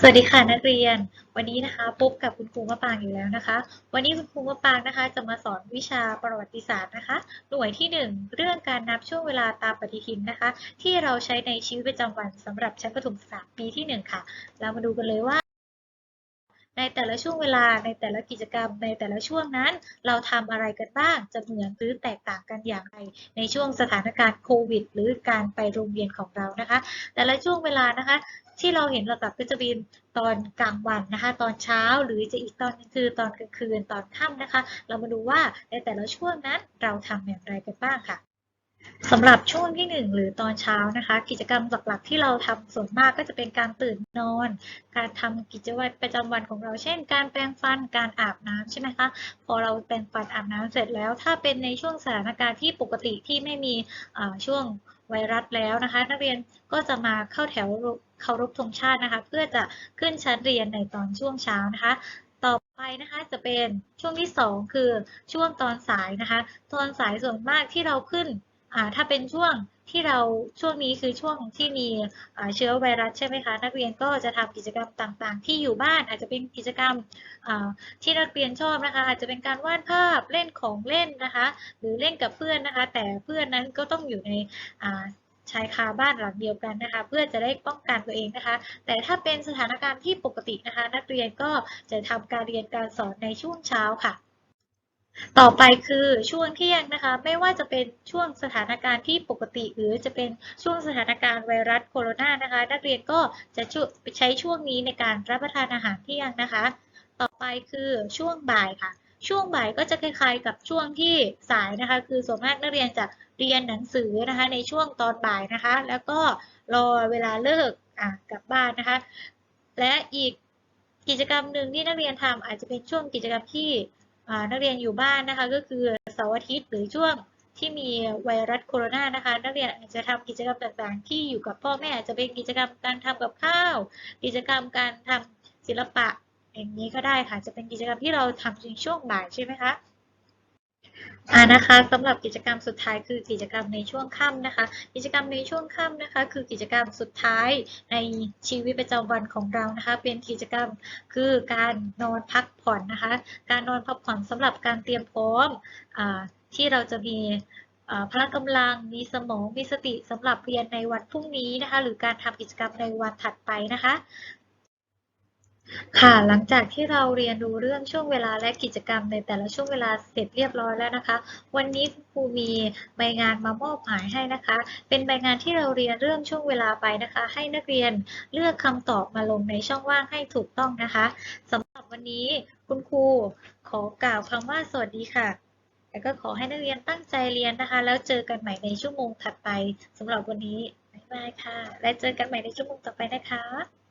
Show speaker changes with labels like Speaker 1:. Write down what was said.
Speaker 1: สวัสดีค่ะนักเรียน วันนี้นะคะปุ๊บกับคุณครูมะปางอยู่แล้วนะคะ วันนี้คุณครูมะปางนะคะ จะมาสอนวิชาประวัติศาสตร์นะคะ หน่วยที่ 1 เรื่องการนับช่วงเวลาตามปฏิทินนะคะ ที่เราใช้ในชีวิตประจำวันสำหรับชั้นประถมศึกษาปีที่ 1 ค่ะ เรามาดูกันเลยว่า ในแต่ละช่วงเวลาในแต่ละกิจกรรม ในแต่ละช่วงนั้น เราทำอะไรกันบ้างจะเหมือนหรือแตกต่างกันอย่างไรในช่วงสถานการณ์โควิด หรือการไปโรงเรียนของเรานะคะ แต่ละช่วงเวลานะคะ ที่เราเห็นหลักๆก็จะเป็นตอนกลางวันนะคะ ตอนเช้าหรือจะอีกตอนนึงคือตอนกลางคืนตอนค่ำนะคะ เรามาดูว่าในแต่ละช่วงนั้นเราทำอย่างไรกันบ้างค่ะ สำหรับช่วงที่ 1 หรือตอนเช้านะคะ กิจกรรมหลักๆ ที่เราทำส่วนมากก็จะเป็นการตื่นนอน การทำกิจวัตรประจำวันของเรา เช่น การแปรงฟันการอาบน้ำใช่ไหมคะพอเราแปรงฟันอาบน้ำเสร็จแล้ว ถ้าเป็นในช่วงสถานการณ์ที่ปกติที่ไม่มีช่วงไวรัสแล้วนะคะ นักเรียนก็จะมาเข้าแถวเคารพธงชาตินะคะ เพื่อจะขึ้นชั้นเรียนในตอนช่วงเช้านะคะต่อไปนะคะจะเป็นช่วงที่ 2 คือช่วงตอนสายนะคะ ตอนสายส่วนมากที่เราขึ้น ถ้าเป็นช่วงที่เราช่วงนี้คือช่วงที่มีเชื้อไวรัสใช่ไหมคะ นักเรียนก็จะทำกิจกรรมต่างๆ ที่อยู่บ้านอาจจะเป็นกิจกรรมที่นักเรียนชอบนะคะ อาจจะเป็นการวาดภาพเล่นของเล่นนะคะ หรือเล่นกับเพื่อนนะคะ แต่เพื่อนนั้นก็ต้องอยู่ในชายคาบ้านหลังเดียวกันนะคะ เพื่อจะได้ป้องกันตัวเองนะคะ แต่ถ้าเป็นสถานการณ์ที่ปกตินะคะ นักเรียนก็จะทำการเรียนการสอนในช่วงเช้าค่ะ ต่อไปคือช่วงเที่ยงนะคะ ไม่ว่าจะเป็นช่วงสถานการณ์ที่ปกติ หรือจะเป็นช่วงสถานการณ์ไวรัสโคโรนานะคะ นักเรียนก็จะใช้ช่วงนี้ในการรับประทานอาหารเที่ยงนะคะ ต่อไปคือช่วงบ่ายค่ะ ช่วงบ่ายก็จะคล้าย ๆ กับช่วงที่สายนะคะ คือส่วนมากนักเรียนจะเรียนหนังสือนะคะ ในช่วงตอนบ่ายนะคะ แล้วก็รอเวลาเลิกอะกลับบ้านนะคะ และอีกกิจกรรมหนึ่งที่นักเรียนทำอาจจะเป็นช่วงกิจกรรมที่ นักเรียนอยู่บ้านนะคะก็คือเสาร์อาทิตย์หรือช่วงที่มีไวรัสโคโรนานะคะ นักเรียนอาจจะทำกิจกรรมต่างๆ ที่อยู่กับพ่อแม่อาจจะเป็นกิจกรรมการทำกับข้าว กิจกรรมการทำศิลปะอย่างนี้ก็ได้ค่ะ จะเป็นกิจกรรมที่เราทำในช่วงบ่ายใช่ไหมคะ อ่านะคะสำหรับกิจกรรมสุดท้ายคือกิจกรรมในช่วงค่ำนะคะ กิจกรรมในช่วงค่ำนะคะ คือกิจกรรมสุดท้ายในชีวิตประจำวันของเรานะคะ เป็นกิจกรรมคือการนอนพักผ่อนนะคะ การนอนพักผ่อนสำหรับการเตรียมพร้อมอที่เราจะมีพละกำลังมีสมองมีสติสำหรับเรียนในวันพรุ่งนี้นะคะ หรือการทำกิจกรรมในวันถัดไปนะคะ ค่ะ หลังจากที่เราเรียนรู้เรื่องช่วงเวลาและกิจกรรมในแต่ละช่วงเวลาเสร็จเรียบร้อยแล้วนะคะ วันนี้ครูมีใบงานมามอบหมายให้นะคะ เป็นใบงานที่เราเรียนเรื่องช่วงเวลาไปนะคะ ให้นักเรียนเลือกคำตอบมาลงในช่องว่างให้ถูกต้องนะคะสำหรับวันนี้คุณครูขอกล่าวคำว่าสวัสดีค่ะแล้วก็ขอให้นักเรียนตั้งใจเรียนนะคะ แล้วเจอกันใหม่ในชั่วโมงถัดไปสำหรับวันนี้บ๊ายบายค่ะ และเจอกันใหม่ในชั่วโมงต่อไปนะคะ